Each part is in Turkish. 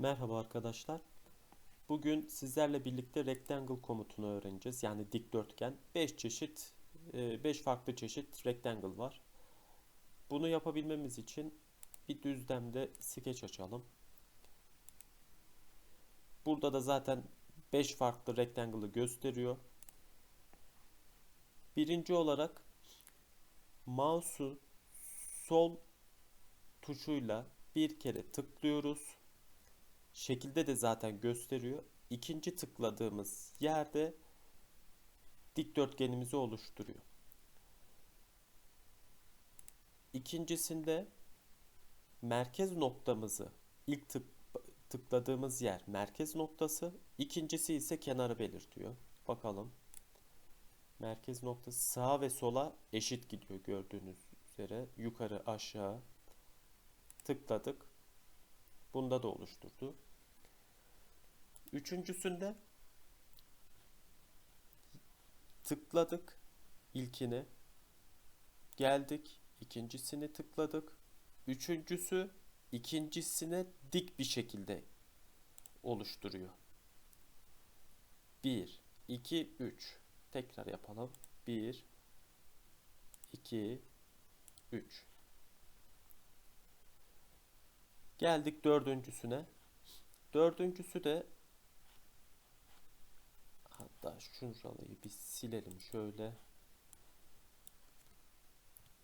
Merhaba arkadaşlar. Bugün sizlerle birlikte rectangle komutunu öğreneceğiz. Yani dikdörtgen. 5 çeşit 5 farklı çeşit rectangle var. Bunu yapabilmemiz için bir düzlemde sketch açalım. Burada da zaten 5 farklı rectangle'ı gösteriyor. Birinci olarak mouse'u sol tuşuyla bir kere tıklıyoruz. Şekilde de zaten gösteriyor. İkinci tıkladığımız yerde dikdörtgenimizi oluşturuyor. İkincisinde merkez noktamızı ilk tık, tıkladığımız yer merkez noktası. İkincisi ise kenarı belirtiyor. Bakalım. Merkez noktası sağa ve sola eşit gidiyor gördüğünüz üzere. Yukarı aşağı tıkladık. Bunda da oluşturdu. Üçüncüsünde tıkladık ilkini. Geldik. ikincisini tıkladık. Üçüncüsü ikincisine dik bir şekilde oluşturuyor. 1, 2, 3. Tekrar yapalım. 1, 2, 3. Geldik dördüncüsüne. Dördüncüsü de hatta şurayı bir silelim şöyle.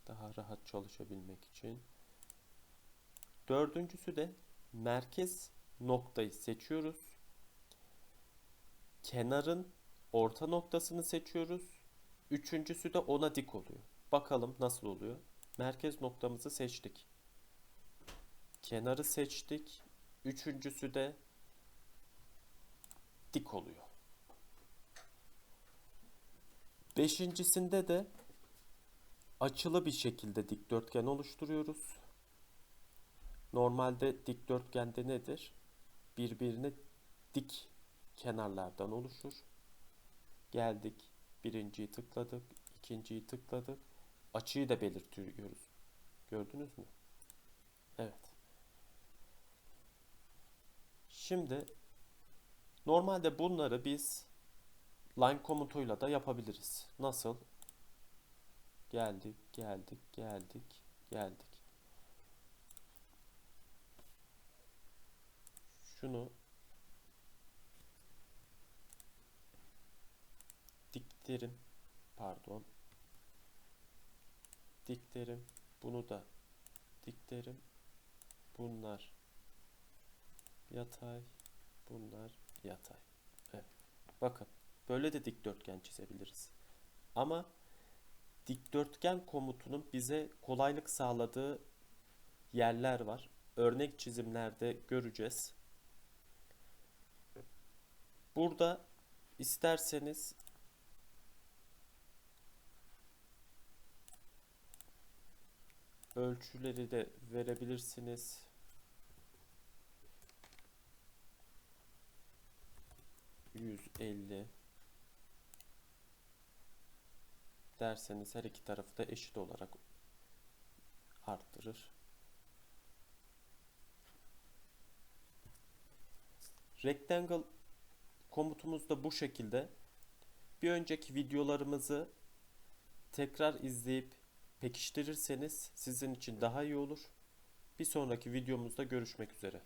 Daha rahat çalışabilmek için. Dördüncüsü de merkez noktayı seçiyoruz. Kenarın orta noktasını seçiyoruz. Üçüncüsü de ona dik oluyor. Bakalım nasıl oluyor. Merkez noktamızı seçtik. Kenarı seçtik. Üçüncüsü de dik oluyor. Beşincisinde de açılı bir şekilde dikdörtgen oluşturuyoruz. Normalde dikdörtgende nedir? Birbirine dik kenarlardan oluşur. Geldik. Birinciyi tıkladık. ikinciyi tıkladık. Açıyı da belirtiyoruz. Gördünüz mü? Evet. Şimdi normalde bunları biz line komutuyla da yapabiliriz. Nasıl? Geldik, geldik, geldik, geldik. Şunu diktirim. Pardon. Diktirim. Bunu da diktirim. Bunlar yatay. Bunlar yatay. Evet. Bakın. Böyle de dikdörtgen çizebiliriz. Ama dikdörtgen komutunun bize kolaylık sağladığı yerler var. Örnek çizimlerde göreceğiz. Burada isterseniz ölçüleri de verebilirsiniz. Yüz elli derseniz her iki tarafı da eşit olarak arttırır. Rectangle komutumuz da bu şekilde. Bir önceki videolarımızı tekrar izleyip pekiştirirseniz sizin için daha iyi olur. Bir sonraki videomuzda görüşmek üzere.